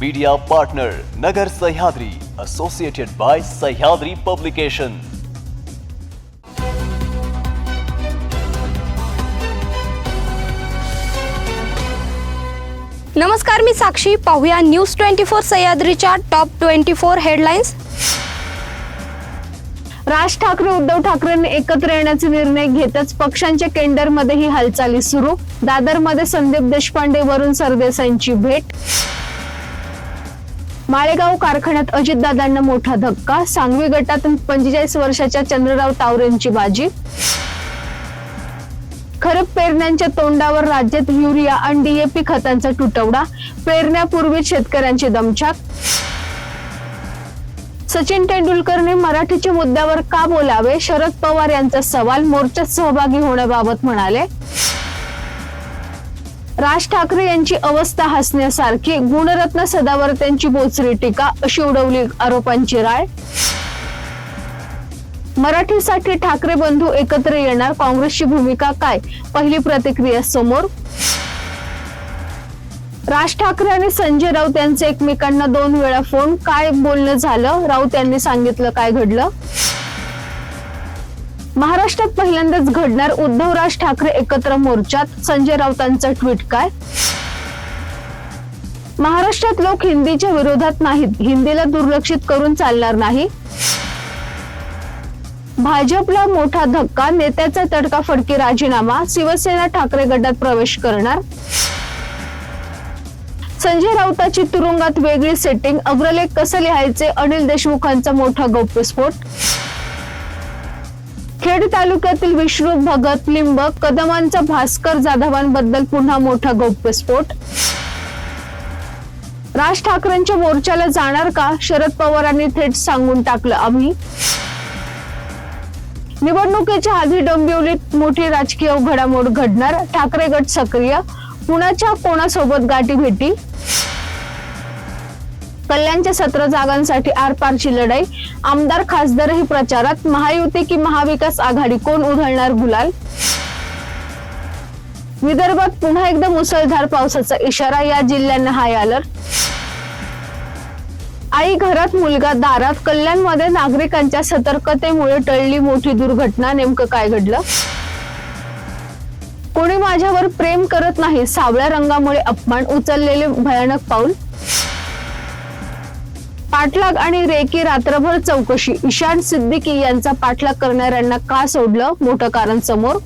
Media partner Nagar Sahyadri associated by Sahyadri publication नमस्कार मी साक्षी. पाहूया न्यूज ट्वेंटी फोर सह्याद्रीच्या top twenty four headlines Raj Thackeray Uddhav ठाकरेंनी एकत्र येण्याचे निर्णय घेतच पक्षांच्या केंडरमध्ये ही हालचाली सुरू. दादरमध्ये संदीप देशपांडे वरून सरदेसाईंची भेट. माळेगाव कारखान्यात अजितदादांना मोठा धक्का. सांगवी गटातून पंचेचाळीस वर्षाच्या चंद्रराव तावरेंची बाजी. खरीप पेरण्यांच्या तोंडावर राज्यात युरिया आणि डीएपी खतांचा तुटवडा. पेरण्यापूर्वी शेतकऱ्यांची दमछाक. सचिन तेंडुलकरने मराठीच्या मुद्द्यावर का बोलावे? शरद पवार यांचा सवाल मोर्चात सहभागी होण्याबाबत म्हणाले. राज ठाकरे यांची अवस्था हसण्यासारखी गुणरत्न सदावर्त्यांची बोचरी टीका अशी उडवली आरोपांची राळ मराठीसाठी ठाकरे बंधू एकत्र येणार काँग्रेसची भूमिका काय? पहिली प्रतिक्रिया समोर. राज ठाकरे आणि संजय राऊत यांचे एकमेकांना दोन वेळा फोन काय बोलणं झालं? राऊत यांनी सांगितलं काय घडलं? महाराष्ट्रात पहिल्यांदाच घडणार उद्धवराज ठाकरे एकत्र मोर्चात संजय राऊतांचं ट्विट काय? महाराष्ट्रात लोक हिंदीच्या विरोधात नाहीत हिंदीला दुर्लक्षित करून चालणार नाही. भाजपला मोठा धक्का नेत्याचा तडकाफडकी राजीनामा शिवसेना ठाकरे गटात प्रवेश करणार. संजय राऊताची तुरुंगात वेगळी सेटिंग अग्रलेख कसं लिहायचे? अनिल देशमुखांचा मोठा गौप्यस्फोट खेड तालुक्यातील विष्णू भगत लिंब कदमांचा भास्कर जाधवांबद्दल पुन्हा मोठा गौप्यस्फोट राज ठाकरेंच्या मोर्चाला जाणार का? शरद पवारांनी थेट सांगून टाकलं आम्ही. निवडणुकीच्या आधी डोंबिवलीत मोठी राजकीय घडामोड घडणार. ठाकरे गट सक्रिय. पुण्याच्या कोणासोबत गाठी भेटी? कल्याणच्या सतरा जागांसाठी आरपारची लढाई. आमदार खासदारही प्रचारात. महायुती की महाविकास आघाडी? कोण उधळणार गुलाल? विदर्भात पुन्हा एकदा मुसळधार पावसाचा इशारा. या जिल्ह्यांना हाय अलर्ट आई घरात मुलगा दारात. कल्याणमध्ये नागरिकांच्या सतर्कतेमुळे टळली मोठी दुर्घटना. नेमकं काय घडलं? कोणी माझ्यावर प्रेम करत नाही? सावळ्या रंगामुळे अपमान उचललेले भयानक पाऊल. पाठलाग आणि रेकी रात्रभर चौकशी. ईशान सिद्दीकी यांचा पाठलाग करणाऱ्यांना का सोडलं? मोठं कारण समोर.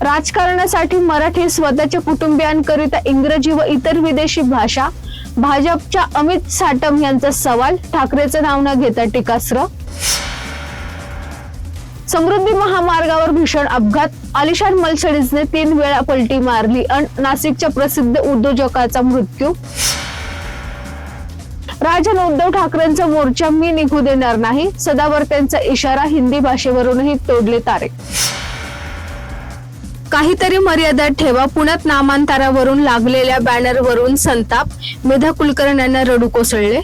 राजकारणासाठी मराठी स्वतःच्या कुटुंबियांकरिता इंग्रजी व इतर विदेशी भाषा भाजपच्या अमित साटम यांचा सवाल ठाकरेचं नाव न घेता टीकास्त्र. समृद्धी महामार्गावर भीषण अपघात. आलिशान मलसडीजने तीन वेळा पलटी मारली अन नाशिकच्या प्रसिद्ध उद्योजकाचा मृत्यू. राजन उद्धव ठाकरेंचा मोर्चा मी निघू देणार नाही. सदावर्त्यांचा इशारा हिंदी भाषेवरूनही तोडले तारे. काहीतरी मर्यादा ठेवा पुण्यात नामांतरावरून लागलेल्या बॅनरवरून संताप मेधा कुलकर्णी यांना रडू कोसळले.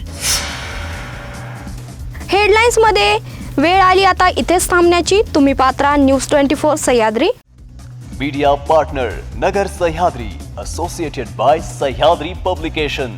हेडलाईन्समध्ये वेळ आली आता इथेच थांबण्याची. तुम्ही Patra news twenty four Sahyadri. Media partner Nagar Sahyadri associated by Sahyadri publication